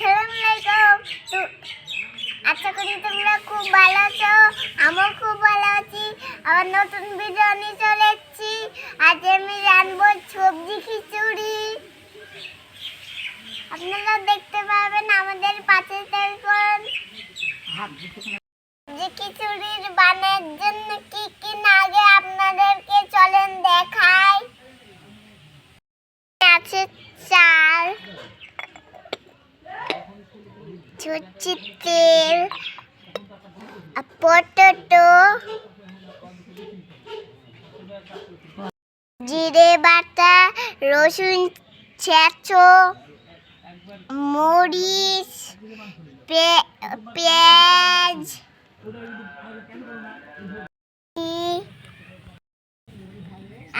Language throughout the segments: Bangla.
আসসালামু তো আশা করি তোমরা খুব ভালো আছো, আমিও খুব ভালো আছি। আবার নতুন ভিডিও নিয়ে চলে এসেছি। আজ আমি রানবো সবজি খিচুড়ি। আপনারা দেখতে পাবেন আমাদের পাশে দেখুন যে খিচুড়ির বানের জন্য কি কি লাগে আপনাদেরকে চলেন দেখাই। আছে চাল ছুচি তেল পটেটো জিরে বাটা রসুন ছেঁচো মরিচ পেঁয়াজ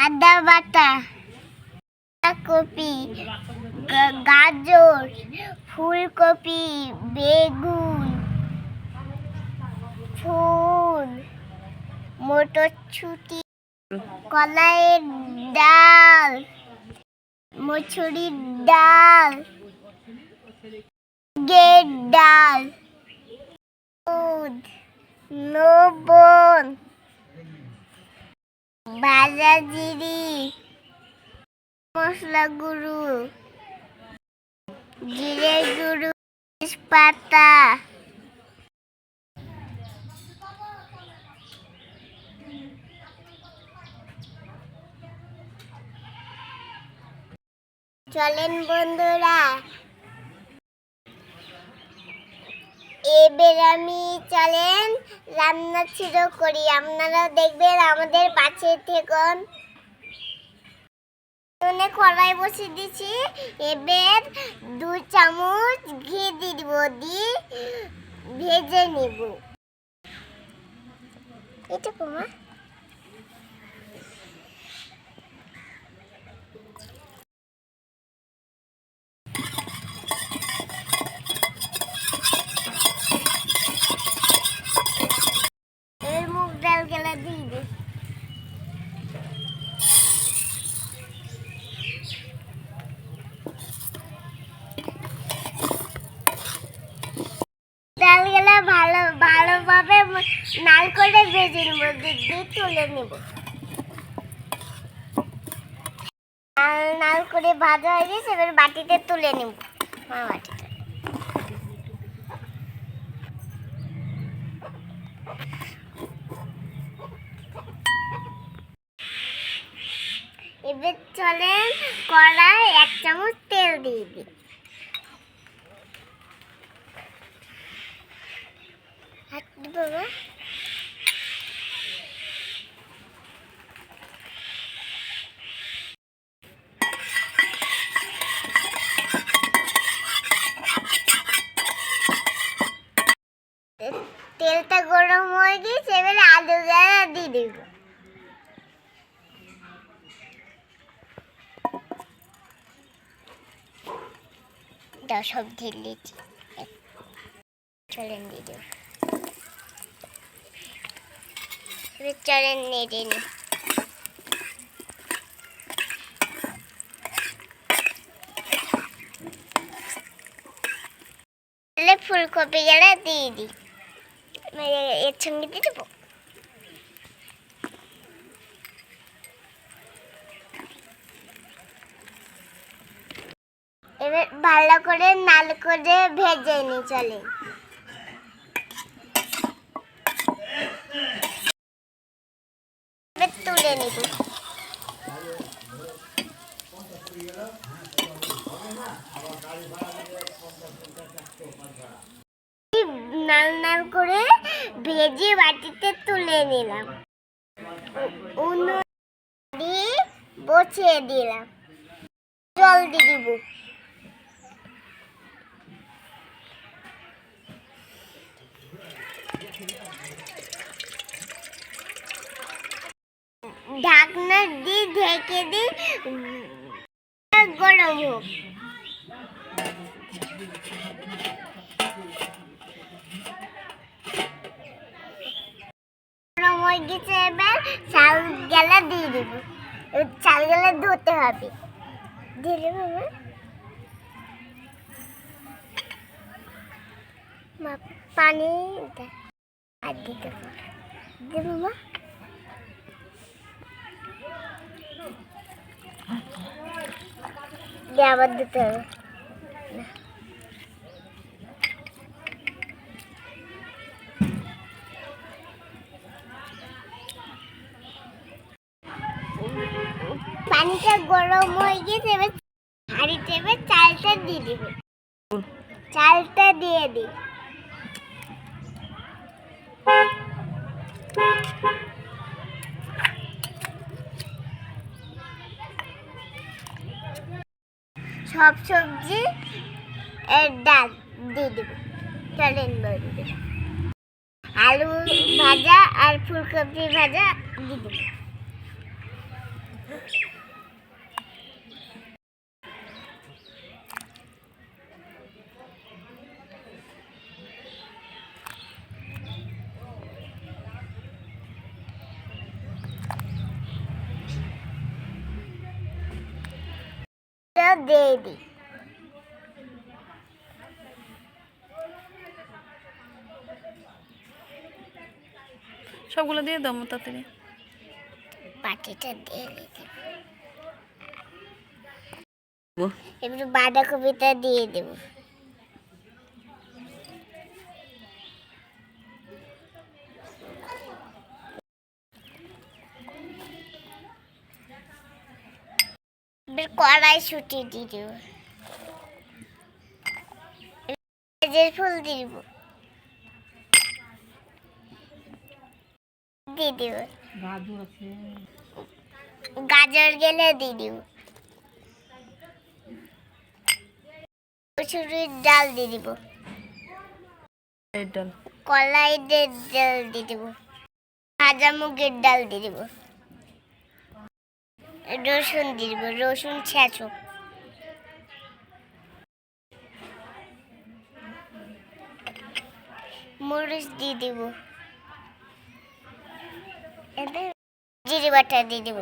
আদা বাটা। কপি গা- গাজর, ফুলকপি, বেগুন, ফুল মটরছুটি কলাইয়ের ডাল মছুরির ডাল গের ডাল, দুধ, লবণ জিরি মশলা গুঁড়ো। জিরে গুঁড়ো, তেজপাতা। চলেন বন্ধুরা। এবার আমি চলেন রান্না শুরু করি। আপনারা দেখবেন আমাদের পাশে থেকুন। উনুনে কড়াই বসিয়ে দিছি। এবার দু চামচ ঘি দিব দিয়ে ভেজে নিব। এটা কমা এর মুগ ডাল গেলা দিয়ে দিই ডালগুলো ভালো, ভালোভাবে নাল করে ভেজের মধ্যে দিয়ে তুলে নেব। নাল করে ভাজা হয়ে গেছে, এবার বাটিতে তুলে নেব। আমার বাটিতে। এবার চলেন কড়াই এক চামচ তেল দিয়ে দিই। বাবা তেলটা গরম হয়ে গেছে এবারে আলু গাড়া দিয়ে দিব। সব ঢেলে চলেন দিয়ে দেবো। চলেন নেড়ে নি তাহলে ফুলকপি গেলে দিয়ে দিই এর সঙ্গে দিয়ে দেবো এবার ভালো করে নাল করে ভেজে নি চলে এবার তুলে নিব নাল নাল করে ভেজে বাটিতে তুলে নিলাম। বসিয়ে দিলাম। জল দিয়ে দিব। ঢাকনা দিয়ে ঢেকে দিই। গরম হোক। গরম হয়ে গেছে এবার চাল গেলা দিয়ে দিব চাল গেলা ধুতে হবে দিলে বাবা মা পানি দে আর দিতে পার দেবো মা দিয়ে আবার দিতে হবে পানিটা গরম হয়ে গেছে, এবার হাঁড়িতে চালটা দিয়ে দিব। চালটা দিয়ে দিই সব সবজি এর ডাল দিয়ে দেবো। চলেন আলু ভাজা আর ফুলকপি ভাজা দিয়ে দেবো। দিয়ে দিই সবগুলো দিয়ে দাও তাড়াতাড়ি। পাটিটা দিয়ে দিতে। এবার বাঁধাকপিটা দিয়ে দেব। কড়াই ছুটি দিয়ে দেব ফুল দেব। দিয়ে দেব। গাজর গেলে দিয়ে দিব। ডাল দিয়ে দিব। কলাই ডাল দিয়ে দিব। ভাজা মুগের ডাল দিয়ে দিব। রসুন দিব রসুন ছেঁচো। মরিচ দিয়ে দিব। জিরে বাটা দিয়ে দিব।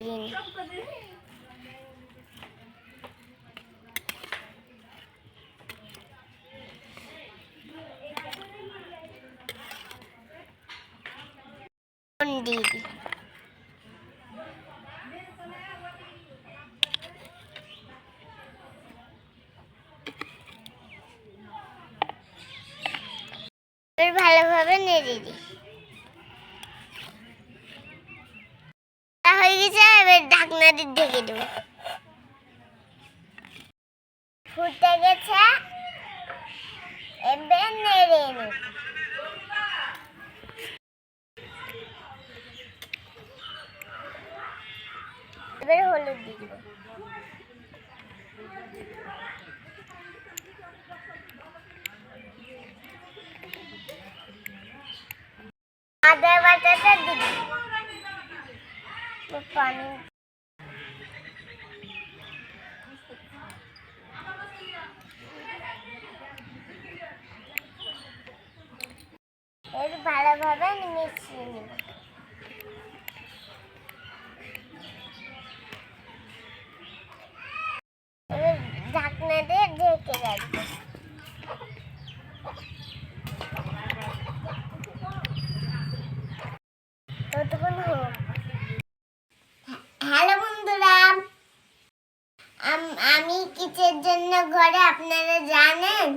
নুন দিয়ে দিই। ভালোভাবে নেড়ে দিই। হয়ে গেছে, এবার ঢাকনা দিয়ে ঢেকে দেবো। ফুটে গেছে, এবার নেড়ে নেব। এবার হলুদ দিয়ে দেবো। পানি। ভালোভাবে মিশিয়ে নেব এবার ঢাকনা দিয়ে ঢেকে রাখব ততক্ষণ হোক হ্যালো বন্ধুরা। আমি কিসের জন্য ঘরে, আপনারা জানেন?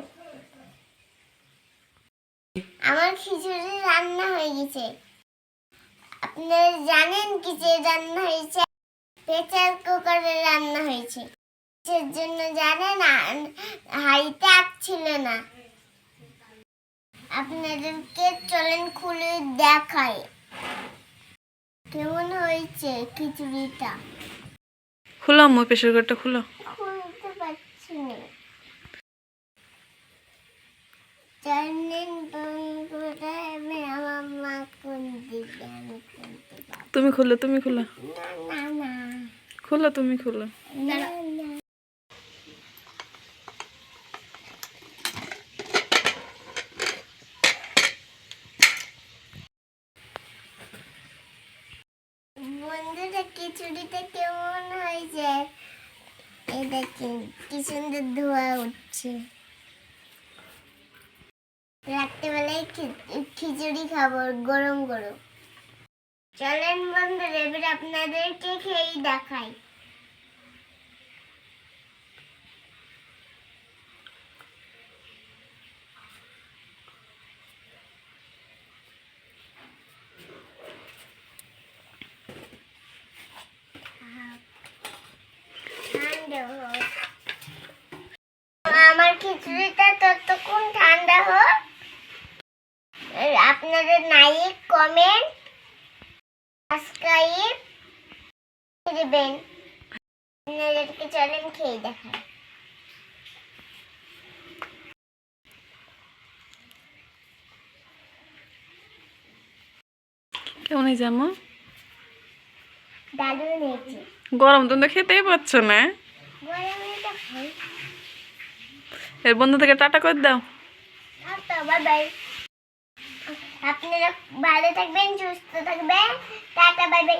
আমার খিচুড়ি রান্না হয়ে গেছে। আপনারা জানেন কিসের রান্না হয়েছে? প্রেসার কুকারে রান্না হয়েছে। কিসের জন্য হাঁড়িতে আগ ছিল না। আপনাদেরকে চলেন খুলে দেখায় কেমন হয়েছে খিচুড়িটা? খুলো প্রেশার কুকারটা খুলো। খুলতে পারছি না। জানেন আমি আমার মা কোন দিকে আমি তুমি খুলো তুমি খুলো। না না না। খুলো তুমি খুলো। না খিচুড়িতে কেমন হয়েছে? এই দেখেন, কি সুন্দর ধোয়া উঠছে। রাত্রেবেলায় খিচুড়ি খাব, গরম গরম। চলেন বন্ধুরা, এবার আপনাদেরকে খেয়েই দেখাই। আমার খিচুড়িটা ততক্ষণ ঠান্ডা হোক। আপনাদের লাইক কমেন্ট সাবস্ক্রাইব দিবেন আপনাদেরকে চলেন খেয়ে দেখাই। কেমন হয়েছে দারুণ হয়েছে। গরম তুমি তো খেতেই পাচ্ছ না। গরমে তো খাই এর বন্ধু থেকে টাটা করে দাও। আপনারা ভালো থাকবেন সুস্থ থাকবেন। Tata bye bye